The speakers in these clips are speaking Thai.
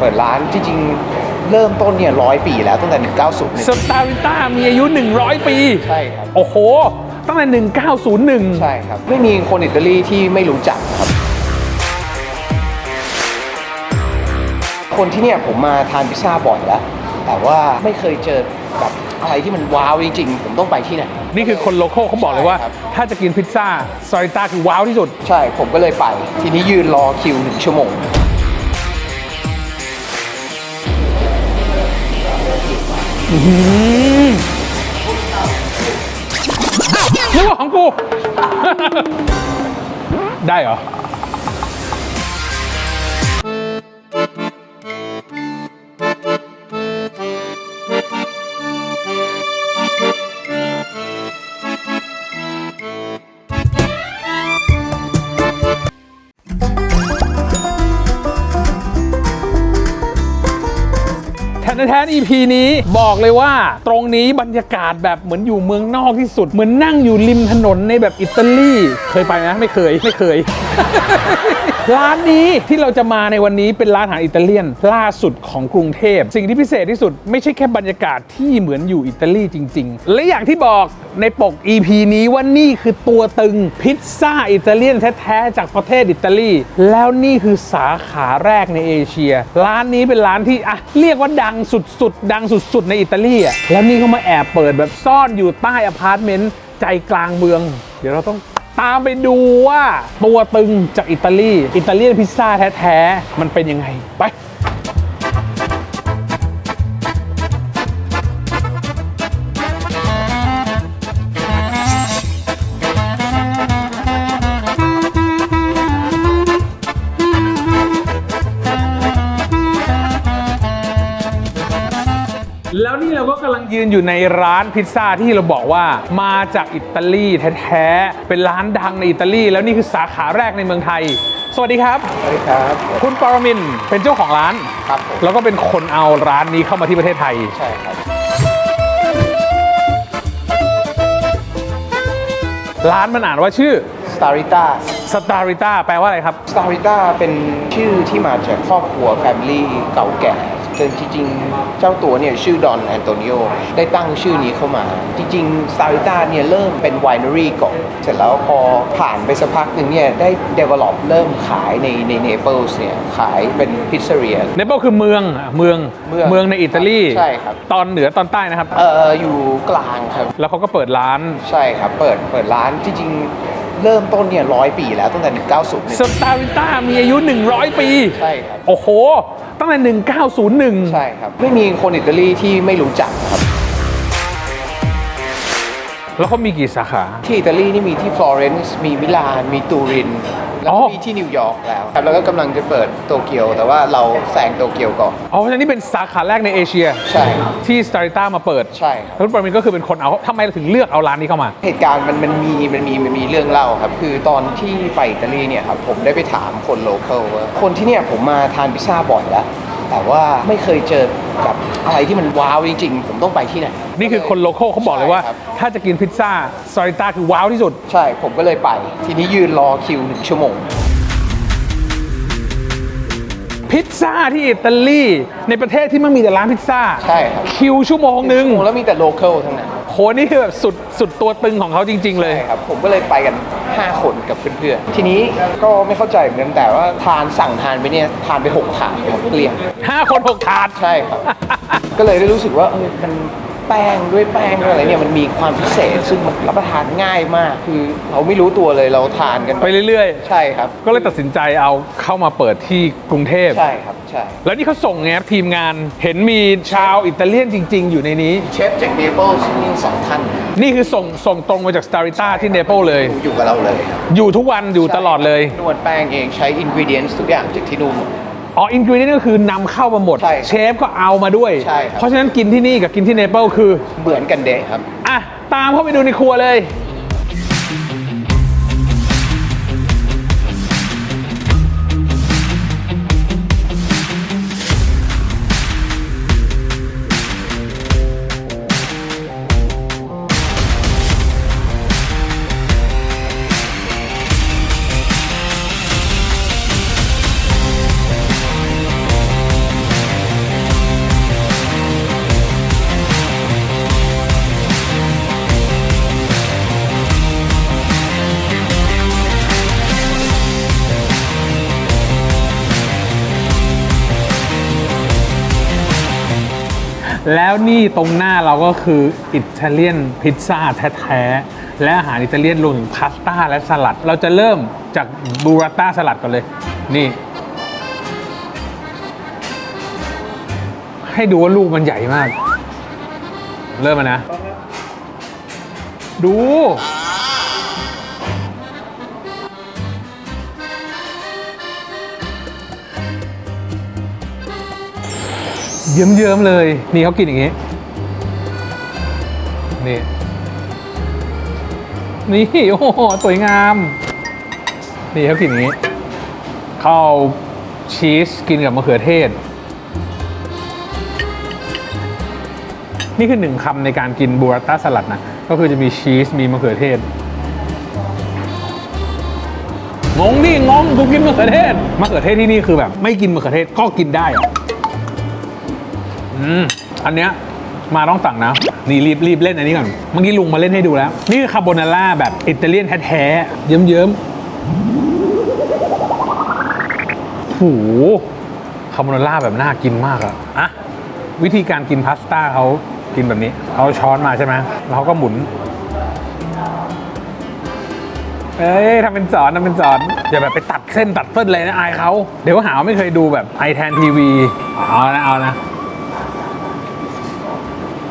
เปิดร้านจริงๆ เริ่มต้นเนี่ยร้อยปีแล้วตั้งแต่ 190เนี่ยสตาริต้ามีอายุ 100 ปี ใช่ครับ โอ้โห ตั้งแต่ 1901 ใช่ครับ ไม่มีคนอิตาลีที่ไม่รู้จักครับ คนที่เนี่ยผมมาทานพิซซ่าบ่อยแล้ว แต่ว่าไม่เคยเจอแบบอะไรที่มันว้าวจริงๆ ผมต้องไปที่ไหน นี่คือคนโลโก้เขาบอกเลยว่า ใช่ครับ ถ้าจะกินพิซซ่าสตาริต้าคือว้าวที่สุด ใช่ ผมก็เลยไป ทีนี้ยืนรอคิวหนึ่งชั่วโมง นึกว่าของกู ได้เหรอ แทนแทน EP นี้บอกเลยว่าตรงนี้บรรยากาศแบบเหมือนอยู่เมืองนอกที่สุด เหมือนนั่งอยู่ริมถนนในแบบอิตาลี เคยไปไหมไม่เคยไม่เคย ร้านนี้ที่เราจะมาในวันนี้เป็นร้านอาหารอิตาเลียนล่าสุดของกรุงเทพ สิ่งที่พิเศษที่สุดไม่ใช่แค่บรรยากาศที่เหมือนอยู่อิตาลีจริง ๆ และอย่างที่บอกในปก EP นี้ว่านี่คือตัวตึงพิซซ่าอิตาเลียนแท้ๆจากประเทศอิตาลีแล้วนี่คือสาขาแรกในเอเชีย ร้านนี้เป็นร้านที่อะเรียกว่าดังสุดๆดังสุด ๆ ในอิตาลีอะแล้วนี่เขามาแอบเปิดแบบซ่อนอยู่ใต้อพาร์ตเมนต์ใจกลางเมือง เดี๋ยวเราต้อง ตามไปดูว่าตัวตึงจากอิตาลี อิตาเลียนพิซซ่าแท้ ๆ มันเป็นยังไง ไป ยืนอยู่ในร้านพิซซ่าที่เราบอกว่ามาจากอิตาลีแท้ๆ เป็นร้านดังในอิตาลี แล้วนี่คือสาขาแรกในเมืองไทย สวัสดีครับ สวัสดีครับ คุณปรมินทร์เป็นเจ้าของร้าน ครับผมแล้วก็เป็นคนเอาร้านนี้เข้ามาที่ประเทศไทย ใช่ครับ ร้านมันอ่านว่าชื่อ สตาริต้า สตาริต้าแปลว่าอะไรครับ สตาริต้าเป็นชื่อที่มาจากครอบครัวแฟมิลี่เก่าแก่ จนจริงๆ เจ้าตัวเนี่ยชื่อดอนแอนโตนิโอได้ตั้งชื่อนี้เข้ามา จริงๆสตาริต้าเนี่ยเริ่มเป็นไวนารีก่อน เสร็จแล้วพอผ่านไปสักพักหนึ่งเนี่ยได้ develop เริ่มขายในในเนเปิลส์เนี่ยขายเป็นพิซซ่าเรีย เนเปิลคือเมืองอะเมืองเมืองในอิตาลีใช่ครับ ตอนเหนือตอนใต้นะครับ เอ่ออยู่กลางครับ แล้วเขาก็เปิดร้าน ใช่ครับ เปิดเปิดร้านจริงๆ เริ่มต้นเนี่ยร้อยปีแล้วตั้งแต่ 190เนี่ยสตาริต้ามีอายุ 100 ปี ใช่ครับ โอ้โห ตั้งแต่ 1901 ใช่ครับ ไม่มีคนอิตาลีที่ไม่รู้จักครับแล้วเขามีกี่สาขา ที่อิตาลีนี่มีที่ฟลอเรนซ์มีมิลาน มีตูริน แล้วอ๋ก็อ มีที่นิวยอร์กแล้วครับแล้วก็กำลังจะเปิดโตเกียว แต่ว่าเราแซงโตเกียวก่อน อ๋อเพราะฉะนั้นนี่เป็นสาขาแรกในเอเชียใช่ครับที่สตาริต้ามาเปิดใช่ครับ แล้วคุณปรมินก็คือเป็นคนเอาทำไมเราถึงเลือกเอาร้านนี้เข้ามา เหตุการณ์มันมันมีมันมีมันมีเรื่องเล่าครับ คือตอนที่ไปอิตาลีเนี่ยครับผมได้ไปถามคนโลเคอลว่าคนที่เนี่ยผมมาทานพิซซ่าบ่อยแล้ว แต่ว่าไม่เคยเจอแบบอะไรที่มันว้าวจริงๆ ผมต้องไปที่ไหน นี่คือคนโลโก้เขาบอกเลยว่า ใช่ครับ ถ้าจะกินพิซซ่าสตาริต้าคือว้าวที่สุด ใช่ ผมก็เลยไป ทีนี้ยืนรอคิวหนึ่งชั่วโมง พิซซ่าที่อิตาลีในประเทศที่มันมีแต่ร้านพิซซ่าใช่ครับ คิวชั่วโมงหนึ่ง แล้วมีแต่โลเคอลทั้งนั้นโห นี่คือแบบสุดสุดตัวตึงของเขาจริง ๆ เลย ใช่ครับผมก็เลยไปกัน 5 คนกับเพื่อนๆ ทีนี้ก็ไม่เข้าใจเหมือนกันแต่ว่าทานสั่งทานไปเนี่ยทานไป 6 ถาดหมดเกลี้ยง 5 คน 6 ถาด ใช่ครับ ก็เลยได้รู้สึกว่าเออมัน แป้งด้วยแป้งด้วยอะไรเนี่ยมันมีความพิเศษ ซึ่งมันรับประทานง่ายมาก คือเราไม่รู้ตัวเลยเราทานกันไปเรื่อยใช่ครับๆ ก็เลยตัดสินใจเอาเข้ามาเปิดที่กรุงเทพ ใช่ครับใช่ แล้วนี่เขาส่งไงครับทีมงานเห็นมีชาวอิตาเลียนจริง ๆ อยู่ในนี้ เชฟจากเนเปิลส์นี่สองท่านนี่คือส่งส่งตรงมาจากสตาริต้าที่เนเปิลเลย อยู่กับเราเลยครับอยู่ทุกวันอยู่ตลอดเลย นวดแป้งเองใช้อินกิเดียนทุกอย่างจากที่นู่นหมด อ๋ออินกิวเนียก็คือนำเข้ามาหมด ใช่เชฟก็เอามาด้วย ใช่ครับ เพราะฉะนั้นกินที่นี่กับกินที่เนเปิลคือ เหมือนกันเดะครับ อะ ตามเข้าไปดูในครัวเลย แล้วนี่ตรงหน้าเราก็คืออิตาเลียนพิซซ่าแท้ๆ และอาหารอิตาเลียนรวมถึงพาสต้าและสลัด เราจะเริ่มจากบูราต้าสลัดก่อนเลย นี่ ให้ดูว่าลูกมันใหญ่มาก เริ่มมานะ ดู เยิ้มๆเลย นี่เขากินอย่างนี้ นี่ นี่ โอ้โห สวยงาม นี่เขากินอย่างนี้ข้าวชีสกินกับมะเขือเทศ นี่คือหนึ่งคำในการกินบูราต้าสลัดนะ ก็คือจะมีชีส มีมะเขือเทศ งงดิงงกูกินมะเขือเทศ มะเขือเทศที่นี่คือแบบ ไม่กินมะเขือเทศก็กินได้ อืมอันเนี้ยมาต้องสั่งนะ นี่รีบรีบเล่นอันนี้ก่อน เมื่อกี้ลุงมาเล่นให้ดูแล้ว นี่คือคาโบนาร่าแบบอิตาเลียนแท้ๆ เยิ้มๆโหคาโบนาร่าแบบน่ากินมากอะอะวิธีการกินพาสต้าเขากินแบบนี้เอาช้อนมาใช่ไหมแล้วเขาก็หมุน เอ้ยทำเป็นสอนทำเป็นสอน อย่าแบบไปตัดเส้นตัดเส้นเลยนะอายเขา เดี๋ยวหาว่าไม่เคยดูแบบไอแทนทีวีเอานะเอานะอื้อ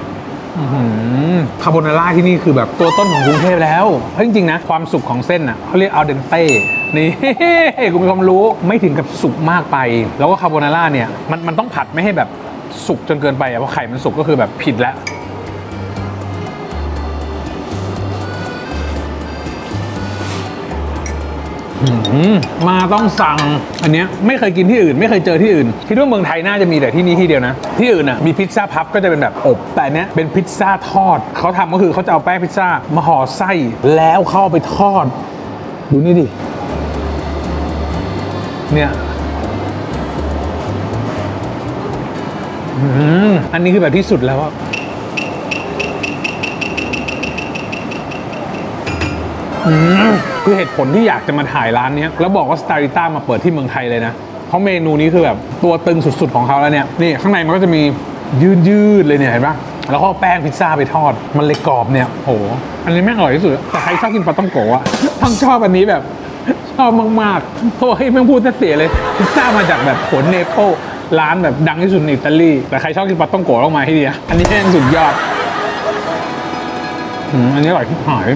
หือ คาโบนาร่าที่นี่คือแบบตัวต้นของกรุงเทพแล้วเพราะจริงๆนะ ความสุกของเส้นอะเขาเรียกอัลเดนเต้นี่กูมีความรู้ไม่ถึงกับสุกมากไป แล้วก็คาโบนาร่าเนี่ยมันมันต้องผัดไม่ให้แบบสุกจนเกินไปอะเพราะไข่มันสุกก็คือแบบผิดแล้ว มาต้องสั่ง อันเนี้ยไม่เคยกินที่อื่น ไม่เคยเจอที่อื่น คิดว่าเมืองไทยน่าจะมีแต่ที่นี่ที่เดียวนะ ที่อื่นอะมีพิซซ่าพับก็จะเป็นแบบอบแต่อันเนี้ยเป็นพิซซ่าทอดเขาทำก็คือเขาจะเอาแป้งพิซซ่ามาห่อไส้แล้วเข้าไปทอด ดูนี่ดิเนี่ยอืมอันนี้คือแบบที่สุดแล้ว อะคือเหตุผลที่อยากจะมาถ่ายร้านเนี้ยแล้วบอกว่าสตาริต้ามาเปิดที่เมืองไทยเลยนะ เพราะเมนูนี้คือแบบตัวตึงสุดๆของเขาแล้วเนี่ยนี่ข้างในมันก็จะมียืดๆเลยเนี่ยเห็นปะแล้วก็แป้งพิซซ่าไปทอด มันเลยกรอบเนี่ยโอ้โหอันนี้แม่งอร่อยที่สุดแต่ใครชอบกินปลาต้องโกะอะต้องชอบอันนี้แบบชอบมากๆเพราะให้แม่งพูดซะเสียเลยพิซซ่ามาจากแบบผลเนเปิลร้านแบบดังที่สุดในอิตาลีแต่ใครชอบกินปลาต้องโกะต้องมาให้ดีอะอันนี้แม่งสุดยอดอันนี้อร่อยที่หาย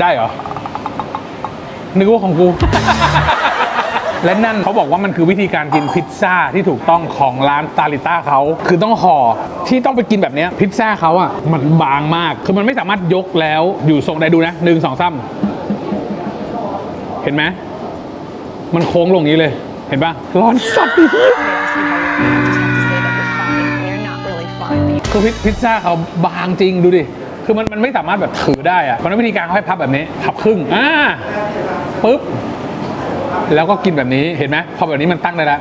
ได้เหรอ นึกว่าของกู และนั่นเขาบอกว่ามันคือวิธีการกินพิซซ่าที่ถูกต้องของร้านตาลิต้าเขาคือต้องห่อที่ต้องไปกินแบบเนี้ยพิซซ่าเขาอะมันบางมาก คือมันไม่สามารถยกแล้วอยู่ทรงใดดูนะหนึ่งสองสามเห็นไหมมันโค้งลงอย่างนี้เลย เห็นปะร้อนสัตว์ I just have to say that you're fine. You're not really fine. คือพิพิซซ่าเขาบางจริงดูดิ คือมันมันไม่สามารถแบบถือได้อะเพราะนั้นวิธีการเขาให้พับแบบนี้พับครึ่งอ่าปุ๊บแล้วก็กินแบบนี้เห็นไหมพอแบบนี้มันตั้งได้แล้ว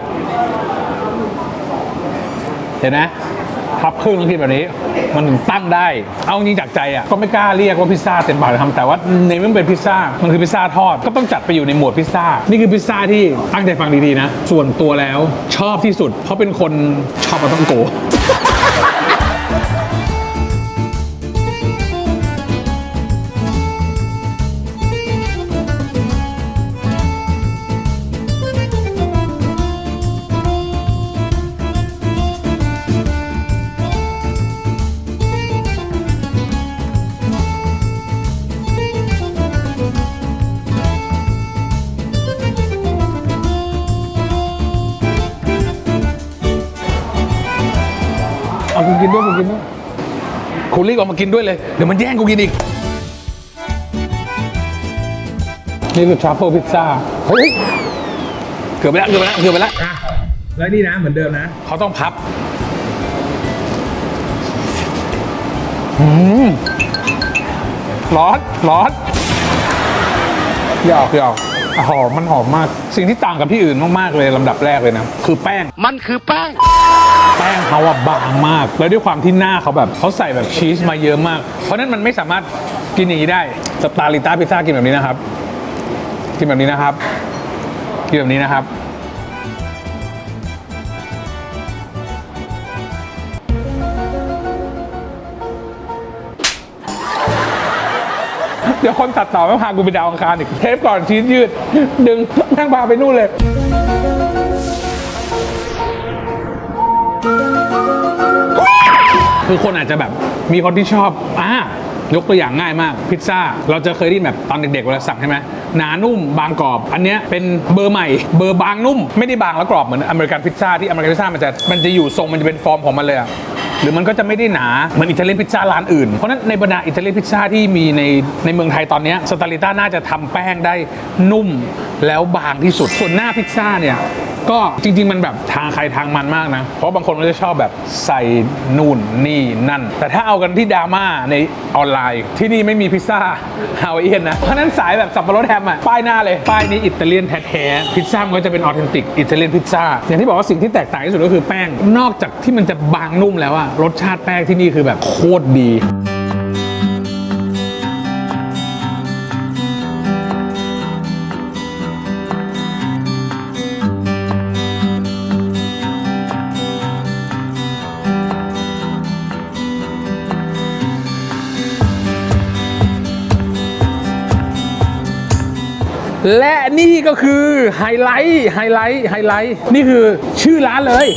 เห็นไหมพับครึ่งแล้วกินแบบนี้ มันถึงตั้งได้ เอาจริงจากใจอะก็ไม่กล้าเรียกว่าพิซซ่าเต็มปากเลยทำแต่ว่าในเมื่อมันเป็นพิซซ่ามันคือพิซซ่าทอดก็ต้องจัดไปอยู่ในหมวดพิซซ่านี่คือพิซซ่าที่ตั้งใจฟังดีๆนะ ส่วนตัวแล้วชอบที่สุด เพราะเป็นคนชอบปาต้องโก คุณรีบเอามากินด้วยเลย เดี๋ยวมันแย่งกูกินอีก นี่คือทรัฟเฟิลพิซซ่าเฮ้ยเกือบไปแล้วเกือบไปแล้วเกือบไปแล้วอะแล้วนี่นะเหมือนเดิมนะเขาต้องพับอืมร้อนร้อนหยอกหยอก หอมมันหอมมาก สิ่งที่ต่างกับที่อื่นมากๆเลยลำดับแรกเลยนะ คือแป้งมันคือแป้ง แป้งเขาอะบางมาก แล้วด้วยความที่หน้าเขาแบบเขาใส่แบบชีสมาเยอะมาก เพราะฉะนั้นมันไม่สามารถกินอย่างนี้ได้สตาลิต้าพิซซ่ากินแบบนี้นะครับ กินแบบนี้นะครับกินแบบนี้นะครับ ดี๋ยวคนตัดต่อไม่พากูไปดาวอังคารอีกเทปก่อนชีสยืด ดึงนั่งพาไปนู่นเลยคือคนอาจจะแบบมีคนที่ชอบอ่ายกตัวอย่างง่ายมากพิซซ่าเราจะเคยได้ยินแบบตอนเด็กๆเวลาสั่งใช่ไหมหนานุ่มบางกรอบ อันเนี้ยเป็นเบอร์ใหม่ เบอร์บางนุ่ม ไม่ได้บางแล้วกรอบเหมือนอเมริกันพิซซ่าที่อเมริกันพิซซ่ามันจะมันจะอยู่ทรงมันจะเป็นฟอร์มของมันเลยอะ รือมันก็จะไม่ได้หนาเหมือนอิตาเลียนพิซซ่าร้านอื่น เพราะนั้นในบรรดาอิตาเลียนพิซซ่าที่มีในในเมืองไทยตอนนี้สตาลิต้าน่าจะทำแป้งได้นุ่มแล้วบางที่สุดส่วนหน้าพิซซ่าเนี่ย ก็จริง ๆ มันแบบทางใครทางมันมากนะ เพราะบางคนก็จะชอบแบบใส่นู่นนี่นั่น แต่ถ้าเอากันที่ดราม่าในออนไลน์ ที่นี่ไม่มีพิซซ่าฮาวายเอียนนะ เพราะนั้นสายแบบสับปะรดแฮมอะป้ายหน้าเลย ป้ายนี้อิตาเลียนแท้ๆพิซซ่ามันก็จะเป็นออเทนติกอิตาเลียนพิซซ่าอย่างที่บอกว่าสิ่งที่แตกต่างที่สุดก็คือแป้งนอกจากที่มันจะบางนุ่มแล้วอะรสชาติแป้งที่นี่คือแบบโคตรดี และนี่ก็คือไฮไลท์ไฮไลท์ไฮไลท์นี่คือชื่อร้านเลย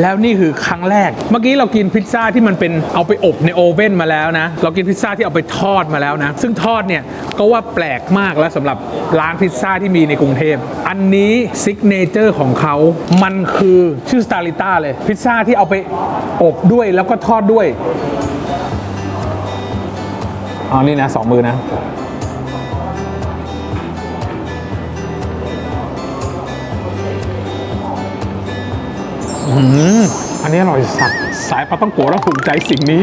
แล้วนี่คือครั้งแรก เมื่อกี้เรากินพิซซ่าที่มันเป็นเอาไปอบในโอเว่นมาแล้วนะ เรากินพิซซ่าที่เอาไปทอดมาแล้วนะ ซึ่งทอดเนี่ยก็ว่าแปลกมากแล้วสำหรับร้านพิซซ่าที่มีในกรุงเทพ อันนี้ซิกเนเจอร์ของเขา มันคือชื่อสตาลิต้าเลย พิซซ่าที่เอาไปอบด้วยแล้วก็ทอดด้วย อ๋อนี่นะสองมือนะอืมอันนี้อร่อยสัตว์สายปลาต้องโกะแล้วถูกใจสิ่งนี้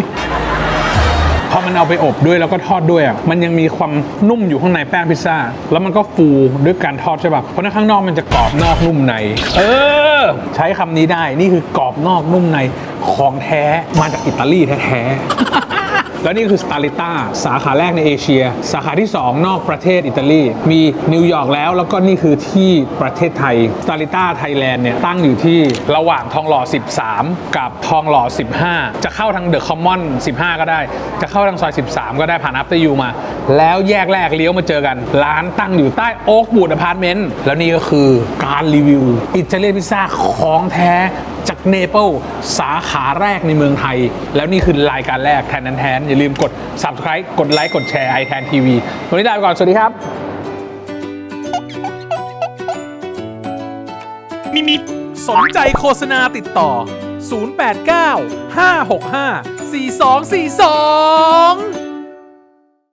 พอมันเอาไปอบด้วยแล้วก็ทอดด้วยอะมันยังมีความนุ่มอยู่ข้างในแป้งพิซซ่า แล้วมันก็ฟูด้วยการทอดใช่ปะเพราะฉะนั้นข้างนอกมันจะกรอบนอกนุ่มใน เออ ใช้คำนี้ได้นี่คือกรอบนอกนุ่มในของแท้มาจากอิตาลีแท้ๆ แล้วนี่คือสตาลิต้าสาขาแรกในเอเชีย สาขาที่ 2 นอกประเทศอิตาลี มีนิวยอร์กแล้ว แล้วก็นี่คือที่ประเทศไทยสตาลิต้าไทยแลนด์เนี่ยตั้งอยู่ที่ระหว่างทองหล่อ 13 กับทองหล่อ 15 จะเข้าทางเดอะคอมมอน 15 ก็ได้ จะเข้าทางซอย 13 ก็ได้ผ่านอัปเตอร์ยูมา แล้วแยกแรกเลี้ยวมาเจอกัน ร้านตั้งอยู่ใต้โอ๊กบูดอพาร์ตเมนต์แล้วนี่ก็คือการรีวิวอิตาเลียนพิซซ่าของแท้ จากเนเปิลสาขาแรกในเมืองไทย แล้วนี่คือรายการแรกแทนนั้นแทน อย่าลืมกด subscribe กดไลค์กดแชร์ไอแทนทีวีวันนี้ลาไปก่อน สวัสดีครับมิมิสนใจโฆษณาติดต่อ 089 565 4242